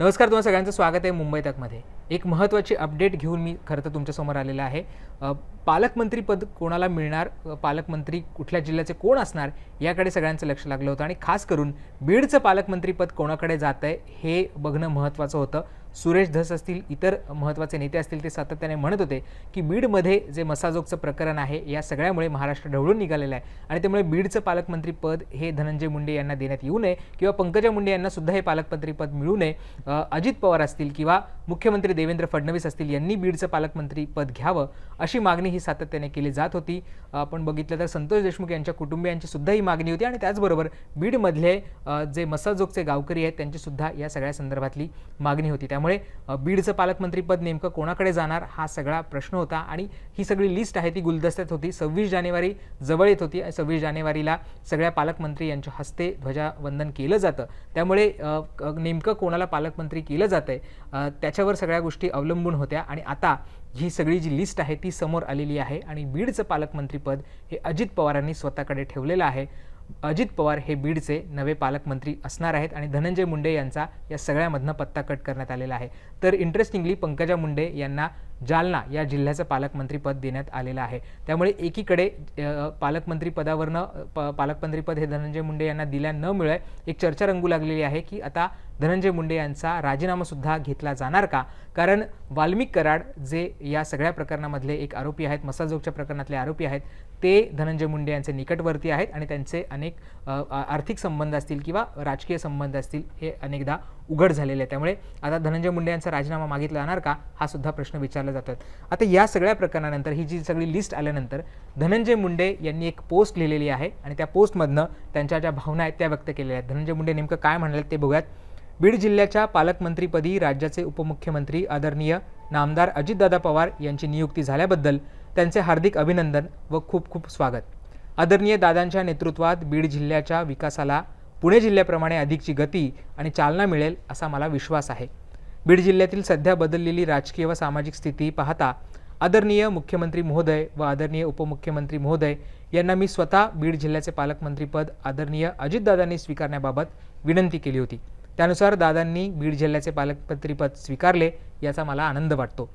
नमस्कार तुम्हाला सगळ्यांचं स्वागत आहे मुंबई तकमध्ये. एक महत्त्वाची अपडेट घेऊन मी खरं तर तुमच्यासमोर आलेलं आहे. पालकमंत्रीपद कोणाला मिळणार? पालकमंत्री कुठल्या जिल्ह्याचे कोण असणार? याकडे सगळ्यांचं लक्ष लागलं होतं आणि खास करून बीडचं पालकमंत्रीपद कोणाकडे जात आहे हे बघणं महत्त्वाचं होतं. सुरेश धस असतील इतर महत्त्वाचे नेते असतील ते सातत्याने म्हणत होते की बीडमध्ये जे मसाजोगचं प्रकरण आहे या सगळ्यामुळे महाराष्ट्र ढवळून निघालेलं आहे. आणि त्यामुळे बीडचं पालकमंत्रीपद हे धनंजय मुंडे यांना देण्यात येऊ नये किंवा पंकजा मुंडे यांना सुद्धा हे पालकमंत्रीपद मिळू नये. अजित पवार असतील किंवा मुख्यमंत्री देवेंद्र फडणवीस असतील यांनी बीडचं पालकमंत्रीपद घ्यावं अशी मागणी ही सातत्याने केली जात होती. आपण बघितलं तर संतोष देशमुख यांच्या कुटुंबियांची सुद्धा ही मागणी होती आणि त्याचबरोबर बीडमधले जे मसाजोगचे गावकरी आहेत त्यांची सुद्धा या सगळ्या संदर्भातली मागणी होती. त्यामुळे बीडचं पालकमंत्रीपद नेमकं कोणाकडे जाणार हा सगळा प्रश्न होता आणि ही सगळी लिस्ट आहे ती गुलदस्त्यात होती. सव्वीस जानेवारी जवळ येत होती. सव्वीस जानेवारीला सगळ्या पालकमंत्री यांच्या हस्ते ध्वजावंदन केलं जातं. त्यामुळे नेमकं कोणाला पालकमंत्री केलं जातं आहे त्याच्यावर सगळ्या गोष्टी अवलंबून होत्या आणि आता ही सगळी जी लिस्ट आहे ती समोर आलेली आहे आणि बीडचं पालकमंत्रीपद हे अजित पवारांनी स्वतःकडे ठेवलेलं आहे. अजित पवार हे बीडचे नवे पालकमंत्री असणार आहेत आणि धनंजय मुंडे यांचा या सगळ्यामधनं पत्ता कट करण्यात आलेला आहे. तर इंटरेस्टिंगली पंकजा मुंडे यांना जालना या जिल्ह्याचं पालकमंत्रीपद देण्यात आलेलं आहे. त्यामुळे एकीकडे पालकमंत्रीपदावरनं प पालकमंत्रीपद हे धनंजय मुंडे यांना दिल्या न मिळे एक चर्चा रंगू लागलेली आहे की आता धनंजय मुंडे यांचा राजीनामासुद्धा घेतला जाणार का? कारण वाल्मिक कराड जे या सगळ्या प्रकरणामधले एक आरोपी आहेत मसाजोगच्या प्रकरणातले आरोपी आहेत ते धनंजय मुंडे यांचे निकटवर्ती आहेत आणि त्यांचे अनेक आर्थिक संबंध असतील किंवा राजकीय संबंध असतील हे अनेकदा उघड झालेले आहे त्यामुळे आता धनंजय मुंडे यांचा राजीनामा मागितला जाणार का? हा सुद्धा प्रश्न विचारला जातोय. आता या सगळ्या प्रकरणानंतर ही जी सगळी लिस्ट आल्यानंतर धनंजय मुंडे यांनी एक पोस्ट लिहिलेली आहे आणि त्या पोस्टमधनं त्यांच्या ज्या भावना आहेत त्या व्यक्त केलेल्या आहेत. धनंजय मुंडे नेमकं काय म्हणाले ते बघूयात. बीड जिल्ह्याच्या पालकमंत्रीपदी राज्याचे उपमुख्यमंत्री आदरणीय नामदार अजितदादा पवार यांची नियुक्ती झाल्याबद्दल त्यांचे हार्दिक अभिनंदन व खूप खूप स्वागत. आदरणीय दादांच्या नेतृत्वात बीड जिल्ह्याच्या विकासाला पुणे जिल्ह्याप्रमाणे अधिकची गती आणि चालना मिळेल असा मला विश्वास आहे. बीड जिल्ह्यातील सध्या बदललेली राजकीय व सामाजिक स्थिती पाहता आदरणीय मुख्यमंत्री महोदय व आदरणीय उपमुख्यमंत्री महोदय यांना मी स्वतः बीड जिल्ह्याचे पालकमंत्रीपद आदरणीय अजितदादांनी स्वीकारण्याबाबत विनंती केली होती. त्यानुसार दादांनी बीड जिल्ह्याचे पालकमंत्रीपद स्वीकारले याचा मला आनंद वाटतो.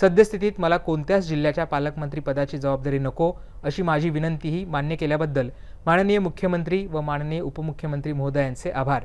सद्यस्थितीत मला कोणत्याच जिल्ह्याच्या पालकमंत्रीपदाची जबाबदारी नको अशी माझी विनंतीही मान्य केल्याबद्दल माननीय मुख्यमंत्री व माननीय उपमुख्यमंत्री महोदयांचे आभार.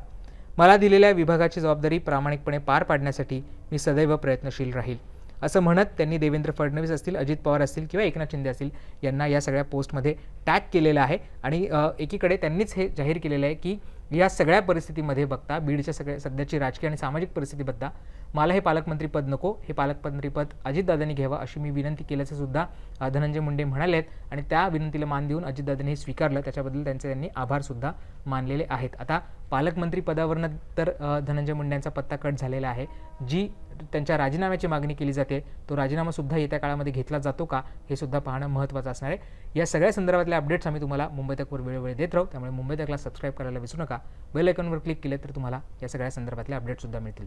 मला दिलेल्या विभागाची जबाबदारी प्रामाणिकपणे पार पाडण्यासाठी मी सदैव प्रयत्नशील राहील. असं म्हणत त्यांनी देवेंद्र फडणवीस असतील अजित पवार असतील किंवा एकनाथ शिंदे असतील यांना या सगळ्या पोस्टमध्ये टॅग केलेलं आहे. आणि एकीकडे त्यांनीच हे जाहीर केलेलं आहे की या सगळ्या परिस्थितीमध्ये बघता बीडच्या सगळ्या सध्याची राजकीय आणि सामाजिक परिस्थिती बघता मला हे पालकमंत्रीपद नको हे पालकमंत्रीपद अजितदादांनी घ्यावं अशी मी विनंती केल्याचं सुद्धा धनंजय मुंडे म्हणाले आहेत आणि त्या विनंतीला मान देऊन अजितदादांनी हे स्वीकारलं त्याच्याबद्दल त्यांचे त्यांनी आभारसुद्धा मानलेले आहेत. आता पालकमंत्री पदावरनं तर धनंजय मुंडे यांचा पत्ता कट झालेला आहे. जी त्यांच्या राजीनाम्याची मागणी केली जाते. तो राजीनामा सुद्धा येत्या काळामध्ये घेतला जातो का हे सुद्धा पाहणं महत्त्वाचं असणार आहे. या सगळ्या संदर्भातल्या अपडेट्स आम्ही तुम्हाला मुंबई तकवर वेळोवेळी देत राहू. त्यामुळे मुंबई तकला सबस्क्राईब करायला विसरू नका. बेल आयकॉनवर क्लिक केले तर तुम्हाला या सगळ्या संदर्भातले अपडेट्स सुद्धा मिळतील.